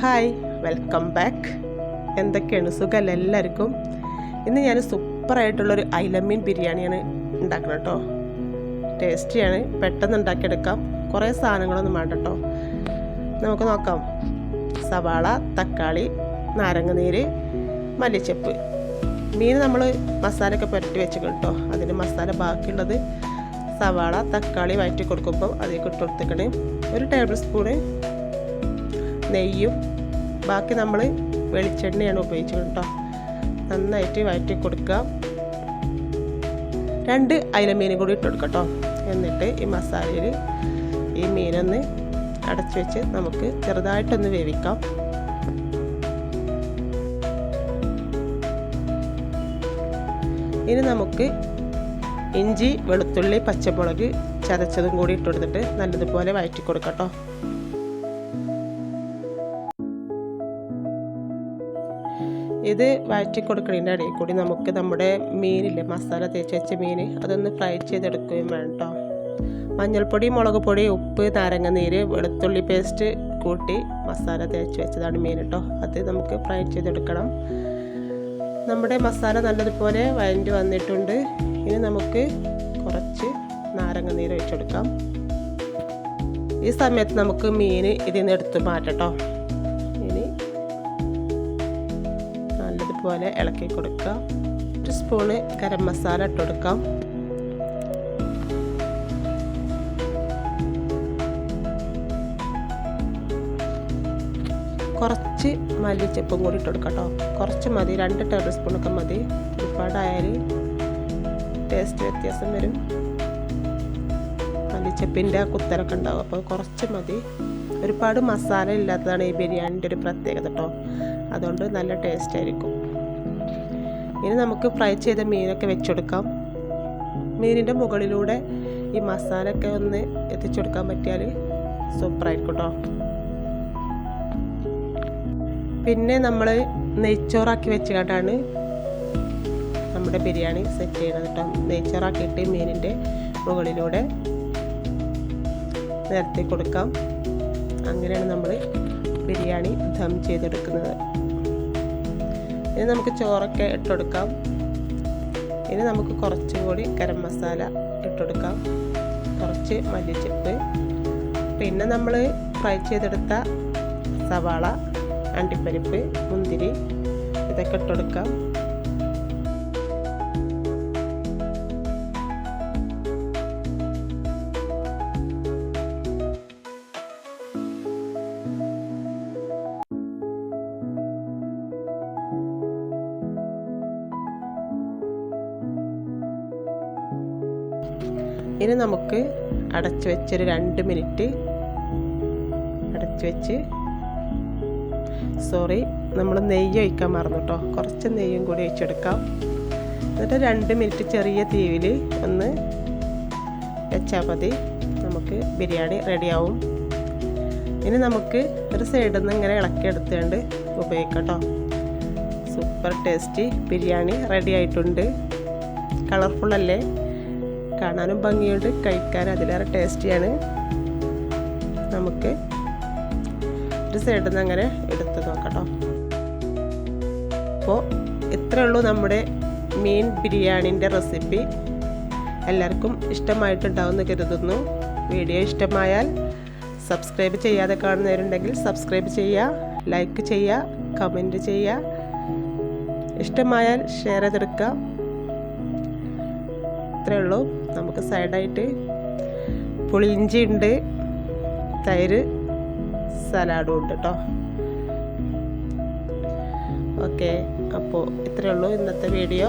Hi welcome back എന്തൊക്കെയാണ്? സുഖമല്ല എല്ലാവർക്കും? ഇന്ന് ഞാൻ സൂപ്പറായിട്ടുള്ളൊരു ഐലമീൻ ബിരിയാണിയാണ് ഉണ്ടാക്കുന്നത് കേട്ടോ. ടേസ്റ്റിയാണ്. പെട്ടെന്ന് ഉണ്ടാക്കിയെടുക്കാം. കുറേ സാധനങ്ങളൊന്നും വേണ്ട കേട്ടോ. നമുക്ക് നോക്കാം. സവാള തക്കാളി നാരങ്ങ നീര് മല്ലിച്ചപ്പ്. മീൻ നമ്മൾ മസാലയൊക്കെ പുരട്ടി വെച്ചിട്ടുണ്ട് കേട്ടോ. അതിന് മസാല ബാക്കിയുള്ളത് സവാള തക്കാളി വഴറ്റി കൊടുക്കുമ്പോൾ അതിലേക്ക് ഇട്ട് ഒരു ടേബിൾ സ്പൂണ് നെയ്യും. ബാക്കി നമ്മൾ വെളിച്ചെണ്ണയാണ് ഉപയോഗിച്ചത് കേട്ടോ. നന്നായിട്ട് വഴറ്റി കൊടുക്കുക. രണ്ട് അയിലമീനും കൂടി ഇട്ട് കൊടുക്കട്ടോ കേട്ടോ. എന്നിട്ട് ഈ മസാലയിൽ ഈ മീനൊന്ന് അടച്ചു വെച്ച് നമുക്ക് ചെറുതായിട്ടൊന്ന് വേവിക്കാം. ഇനി നമുക്ക് ഇഞ്ചി വെളുത്തുള്ളി പച്ചമുളക് ചതച്ചതും കൂടി ഇട്ട് കൊടുത്തിട്ട് നല്ലതുപോലെ വഴറ്റി കൊടുക്കട്ടോ ഇത് വഴറ്റി കൊടുക്കുന്നതിന്റെ ഇടയിൽ കൂടി നമുക്ക് നമ്മുടെ മീനില്ലേ മസാല തേച്ച് വെച്ച മീൻ അതൊന്ന് ഫ്രൈ ചെയ്തെടുക്കുകയും വേണം കേട്ടോ മഞ്ഞൾപ്പൊടി മുളക് പൊടി ഉപ്പ് നാരങ്ങ നീര് വെളുത്തുള്ളി പേസ്റ്റ് കൂട്ടി മസാല തേച്ച് വെച്ചതാണ് മീൻ കേട്ടോ അത് നമുക്ക് ഫ്രൈ ചെയ്തെടുക്കണം. നമ്മുടെ മസാല നല്ലതുപോലെ വഴണ്ടി വന്നിട്ടുണ്ട്. ഇനി നമുക്ക് കുറച്ച് നാരങ്ങ നീര് ഒഴിച്ചെടുക്കാം. ഈ സമയത്ത് നമുക്ക് മീൻ ഇതിൽ നിന്ന് എടുത്ത് മാറ്റട്ടോ നല്ലതുപോലെ ഇളക്കി കൊടുക്കുക ഒരു സ്പൂണ് ഗരം മസാല ഇട്ട് കൊടുക്കാം. കുറച്ച് മല്ലിച്ചപ്പും കൂടി ഇട്ട് കൊടുക്കാം കേട്ടോ. കുറച്ച് മതി രണ്ട് ടേബിൾ സ്പൂണൊക്കെ മതി. ഒരുപാടായാൽ ടേസ്റ്റ് വ്യത്യാസം വരും. മല്ലിച്ചപ്പിന്റെ കുത്തലൊക്കെ ഉണ്ടാവും. അപ്പോൾ കുറച്ച് മതി. ഒരുപാട് മസാല ഇല്ലാത്തതാണ് ഈ ബിരിയാണിന്റെ ഒരു പ്രത്യേകത കേട്ടോ. അതുകൊണ്ട് നല്ല ടേസ്റ്റ് ആയിരിക്കും. ഇനി നമുക്ക് ഫ്രൈ ചെയ്ത മീനൊക്കെ വെച്ചെടുക്കാം. മീനിന്റെ മുകളിലൂടെ ഈ മസാലയൊക്കെ ഒന്ന് എത്തിച്ചെടുക്കാൻ പറ്റിയാൽ സൂപ്പറായിരിക്കും കേട്ടോ പിന്നെ നമ്മൾ നെയ്ച്ചോറാക്കി വെച്ചുകൊണ്ടാണ് നമ്മുടെ ബിരിയാണി സെറ്റ് ചെയ്യണത് കേട്ടോ നെയ്ച്ചോറാക്കിയിട്ട് മീനിന്റെ മുകളിലൂടെ നിരത്തി കൊടുക്കാം. അങ്ങനെയാണ് നമ്മൾ ബിരിയാണി ദം ചെയ്തെടുക്കുന്നത്. ഇനി നമുക്ക് ചോറൊക്കെ ഇട്ടെടുക്കാം. ഇനി നമുക്ക് കുറച്ചും കൂടി ഗരം മസാല ഇട്ടുകൊടുക്കാം കുറച്ച് മല്ലിച്ചപ്പ്. പിന്നെ നമ്മൾ ഫ്രൈ ചെയ്തെടുത്ത സവാള അണ്ടിപ്പരിപ്പ് മുന്തിരി ഇതൊക്കെ ഇട്ടുകൊടുക്കാം ഇനി നമുക്ക് അടച്ചു വെച്ചൊരു രണ്ട് മിനിറ്റ് അടച്ചു വെച്ച് സോറി നമ്മൾ നെയ്യ് ഒഴിക്കാൻ മറന്നു കേട്ടോ കുറച്ച് നെയ്യും കൂടി ഒഴിച്ചെടുക്കാം. എന്നിട്ട് രണ്ട് മിനിറ്റ് ചെറിയ തീയിൽ ഒന്ന് വെച്ചാൽ മതി. നമുക്ക് ബിരിയാണി റെഡിയാവും ഇനി നമുക്ക് ഒരു സൈഡിൽ നിന്ന് ഇങ്ങനെ ഇളക്കി എടുത്തുകൊണ്ട് ഉപയോഗിക്കാം കേട്ടോ സൂപ്പർ ടേസ്റ്റി ബിരിയാണി റെഡി ആയിട്ടുണ്ട്. കളർഫുള്ളല്ലേ കാണാനും ഭംഗിയുണ്ട്. കഴിക്കാൻ അതിലേറെ ടേസ്റ്റിയാണ്. നമുക്ക് ഒരു സൈഡിൽ നിന്ന് അങ്ങനെ എടുത്ത് നോക്കട്ടോ അപ്പോൾ ഇത്രയേ ഉള്ളൂ നമ്മുടെ മീൻ ബിരിയാണിന്റെ റെസിപ്പി എല്ലാവർക്കും ഇഷ്ടമായിട്ടുണ്ടാവുമെന്ന് കരുതുന്നു. വീഡിയോ ഇഷ്ടമായാൽ സബ്സ്ക്രൈബ് ചെയ്യാതെ കാണുന്നവരുണ്ടെങ്കിൽ സബ്സ്ക്രൈബ് ചെയ്യുക ലൈക്ക് ചെയ്യുക കമന്റ് ചെയ്യുക ഇഷ്ടമായാൽ ഷെയർ ചെയ്തെടുക്കുക. ഇത്രയേ ഉള്ളൂ. നമുക്ക് സൈഡായിട്ട് പുളിയിഞ്ചി ഉണ്ട് തൈര് സലാഡും ഉണ്ട് കേട്ടോ ഓക്കെ അപ്പോൾ ഇത്രയേ ഉള്ളൂ ഇന്നത്തെ വീഡിയോ